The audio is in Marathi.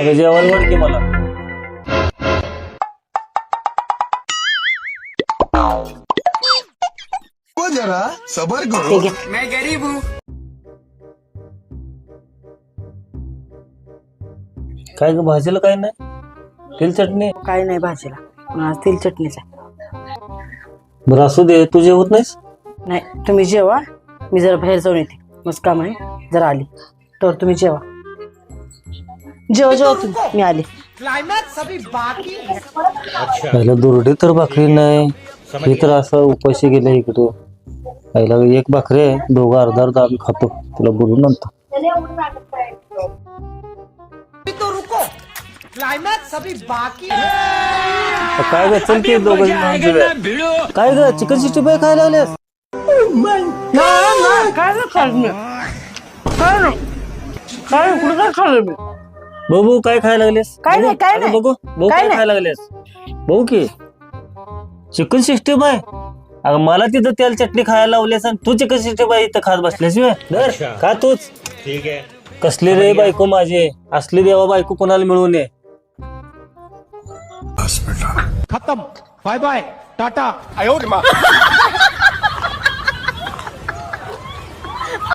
अगं जेवायला वाढ की मला. को जरा सबर करो. ठीक आहे. काय ग भाजीला काय नाही? तेल चटणी? काय नाही भाजीला. पण आज तेल चटणीच आहे. बरं असू दे तू जेवत नाहीस? नाही तुम्ही जेवा. मी जरा बाहेर जाऊन येते. मस्त काम आहे. जरा आली. तर तुम्ही जेवा. जेवा जेवा तुम्ही मी आली. पहिला दुरडी तर भाकरी नाही हे तर असं उपाशी गेले इकडे. पहिला एक भाकरी आहे दोघं अर्धा अर्धा आम्ही खातो. तुला बोलून नंतर. काय ग चल की दोघं मिळून. काय ग चिकन सिक्स्टी फाय खायला लागल्यास? काय नाही खाल्लं मी? काय नाही काय कुठं काय खाल्लं मी? बघू काय खायला लागलेस? काय नाही, काय नाही. बघू बघू काय काय नाही. खायला लागलेस? बघू की. Chicken sixty five. अगं मला तिथं तेल चटणी खायला लावलेस आणि तू चिकन सिक्स्टी फाय इथं खात बसलेस व्हय? धर खा तूच. ठीक है कसली रे बायको माझी? असली देवा बायको कोणाला मिळू नये खत्म बाय बाय टाटा